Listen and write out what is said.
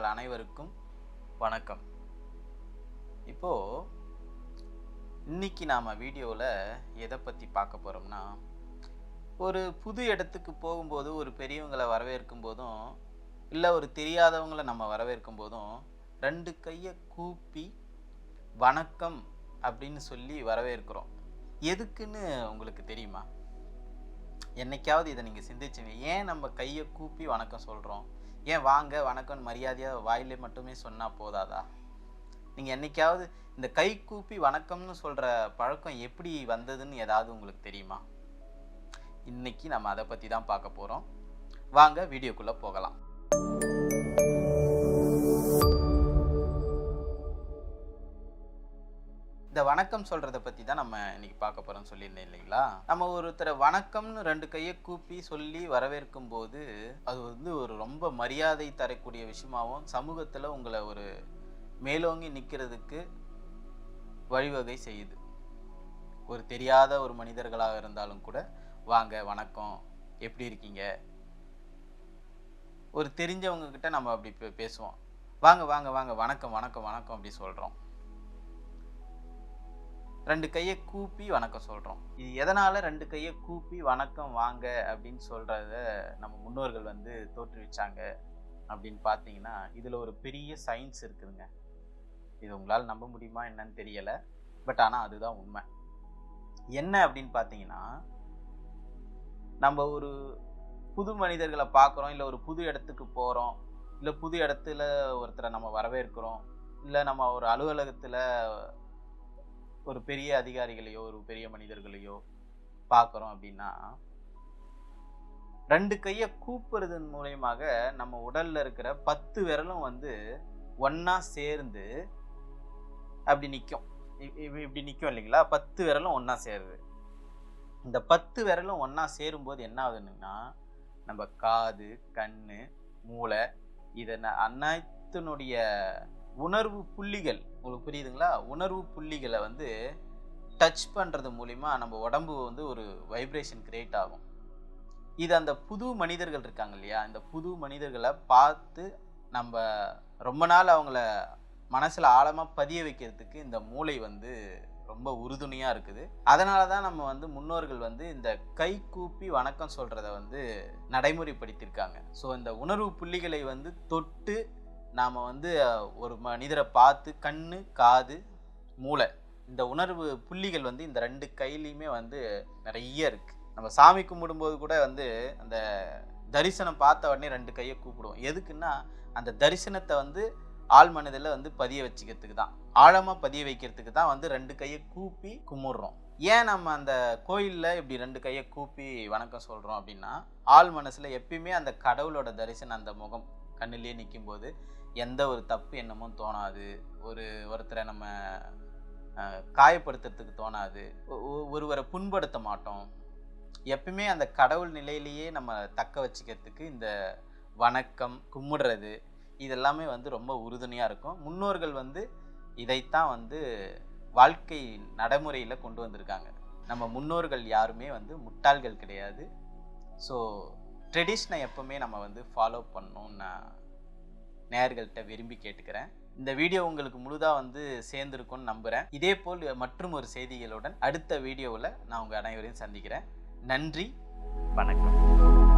சொந்தங்கள் அனைவருக்கும் வணக்கம். இப்போ இன்னைக்கு நாம வீடியோவில் எதை பற்றி பார்க்க போகிறோம்னா ஒரு புது இடத்துக்கு போகும்போது ஒரு பெரியவங்களை வரவேற்கும் போதும் இல்லை ஒரு தெரியாதவங்களை நம்ம வரவேற்கும் போதும் ரெண்டு கையை கூப்பி வணக்கம் அப்படின்னு சொல்லி வரவேற்கிறோம். எதுக்குன்னு உங்களுக்கு தெரியுமா? என்னைக்காவது இதை நீங்கள் சிந்திச்சுங்க. ஏன் நம்ம கையை கூப்பி வணக்கம் சொல்கிறோம் ஏன் வாங்க வணக்கம் மரியாதையாக வாயிலே மட்டுமே சொன்னால் போதாதா? நீங்கள் என்றைக்காவது இந்த கை கூப்பி வணக்கம்னு சொல்கிற பழக்கம் எப்படி வந்ததுன்னு ஏதாவது உங்களுக்கு தெரியுமா? இன்னைக்கு நம்ம அதை பற்றி தான் பார்க்க போகிறோம் வாங்க வீடியோக்குள்ளே போகலாம். இந்த வணக்கம் சொல்கிறத பற்றி தான் நம்ம இன்னைக்கு பார்க்க போகிறோம்னு சொல்லியிருந்தேன் இல்லைங்களா? நம்ம ஒருத்தரை வணக்கம்னு ரெண்டு கையை கூப்பி சொல்லி வரவேற்கும் போது அது வந்து ஒரு ரொம்ப மரியாதை தரக்கூடிய விஷயமாகவும் சமூகத்தில் உங்களை ஒரு மேலோங்கி நிற்கிறதுக்கு வழிவகை செய்யுது. ஒரு தெரியாத ஒரு மனிதர்களாக இருந்தாலும் கூட வாங்க வணக்கம் எப்படி இருக்கீங்க? ஒரு தெரிஞ்சவங்க கிட்ட நம்ம அப்படி பே- பேசுவோம். வாங்க வாங்க வாங்க வணக்கம் வணக்கம் வணக்கம் அப்படி சொல்கிறோம் ரெண்டு கையை கூப்பி வணக்கம் சொல்கிறோம் இது எதனால் ரெண்டு கையை கூப்பி வணக்கம் வாங்க அப்படின்னு சொல்கிறத நம்ம முன்னோர்கள் வந்து தோற்றுவிச்சாங்க அப்படின்னு பார்த்தீங்கன்னா இதில் ஒரு பெரிய சயின்ஸ் இருக்குதுங்க. இது உங்களால் நம்ப முடியுமா என்னன்னு தெரியலை. பட் ஆனால் அதுதான் உண்மை. என்ன அப்படின்னு பார்த்தீங்கன்னா நம்ம ஒரு புது மனிதர்களை பார்க்குறோம் இல்லை ஒரு புது இடத்துக்கு போகிறோம் இல்லை புது இடத்துல ஒருத்தரை நம்ம வரவேற்கிறோம் இல்லை நம்ம ஒரு அலுவலகத்தில் ஒரு பெரிய அதிகாரிகளையோ ஒரு பெரிய மனிதர்களையோ பார்க்குறோம் அப்படின்னா ரெண்டு கையை கூப்புறதன் மூலயமாக நம்ம உடலில் இருக்கிற பத்து விரலும் வந்து ஒன்றா சேர்ந்து அப்படி நிற்கும் இப்படி நிற்கும் இல்லைங்களா? பத்து விரலும் ஒன்றா சேருது. இந்த பத்து விரலும் ஒன்றா சேரும்போது என்ன ஆகுதுன்னா நம்ம காது கண் மூளை இதை அனைத்தினுடைய உணர்வு புள்ளிகள். உங்களுக்கு புரியுதுங்களா? உணர்வு புள்ளிகளை வந்து டச் பண்ணுறது மூலிமா நம்ம உடம்பு வந்து ஒரு வைப்ரேஷன் கிரியேட் ஆகும். இது அந்த புது மனிதர்கள் இருக்காங்க இல்லையா? இந்த புது மனிதர்களை பார்த்து நம்ம ரொம்ப நாள் அவங்கள மனசில் ஆழமாக பதிய வைக்கிறதுக்கு இந்த மூளை வந்து ரொம்ப உறுதுணையாக இருக்குது. அதனால தான் நம்ம வந்து முன்னோர்கள் வந்து இந்த கை கூப்பி வணக்கம் சொல்கிறத வந்து நடைமுறைப்படுத்தியிருக்காங்க. ஸோ இந்த உணர்வு புள்ளிகளை வந்து தொட்டு நாம் வந்து ஒரு மனிதரை பார்த்து கண் காது மூளை இந்த உணர்வு புள்ளிகள் வந்து இந்த ரெண்டு கையிலையுமே வந்து நிறைய இருக்குது நம்ம சாமி கும்பிடும்போது கூட வந்து அந்த தரிசனம் பார்த்த உடனே ரெண்டு கையை கூப்பிடுவோம். எதுக்குன்னா அந்த தரிசனத்தை வந்து ஆள் மனதில் வந்து பதிய வச்சுக்கிறதுக்கு தான். ஆழமாக பதிய வைக்கிறதுக்கு தான் வந்து ரெண்டு கையை கூப்பி கும்பிட்றோம். ஏன் நம்ம அந்த கோயிலில் இப்படி ரெண்டு கையை கூப்பி வணக்கம் சொல்கிறோம் அப்படின்னா ஆள் மனசில் எப்பயுமே அந்த கடவுளோட தரிசனம் அந்த முகம் கண்ணிலேயே நிற்கும்போது எந்த ஒரு தப்பு எண்ணமும் தோணாது. ஒரு ஒருத்தரை நம்ம காயப்படுத்துறதுக்கு தோணாது. ஒருவரை புண்படுத்த மாட்டோம். எப்பயுமே அந்த கடவுள் நிலையிலேயே நம்ம தக்க வச்சுக்கிறதுக்கு இந்த வணக்கம் கும்பிடுறது இதெல்லாமே வந்து ரொம்ப உறுதுணையாக இருக்கும். முன்னோர்கள் வந்து இதைத்தான் வந்து வாழ்க்கை நடைமுறையில் கொண்டு வந்திருக்காங்க. நம்ம முன்னோர்கள் யாருமே வந்து முட்டாள்கள் கிடையாது. ஸோ ட்ரெடிஷனை எப்போவுமே நம்ம வந்து ஃபாலோ பண்ணணும்னு நான் நேயர்கள்ட்ட விரும்பி கேட்டுக்கிறேன். இந்த வீடியோ உங்களுக்கு முழுதாக வந்து சேர்ந்துருக்கும்னு நம்புகிறேன் இதே போல் மற்றும் ஒரு செய்திகளுடன் அடுத்த வீடியோவில் நான் உங்கள் அனைவரையும் சந்திக்கிறேன். நன்றி வணக்கம்.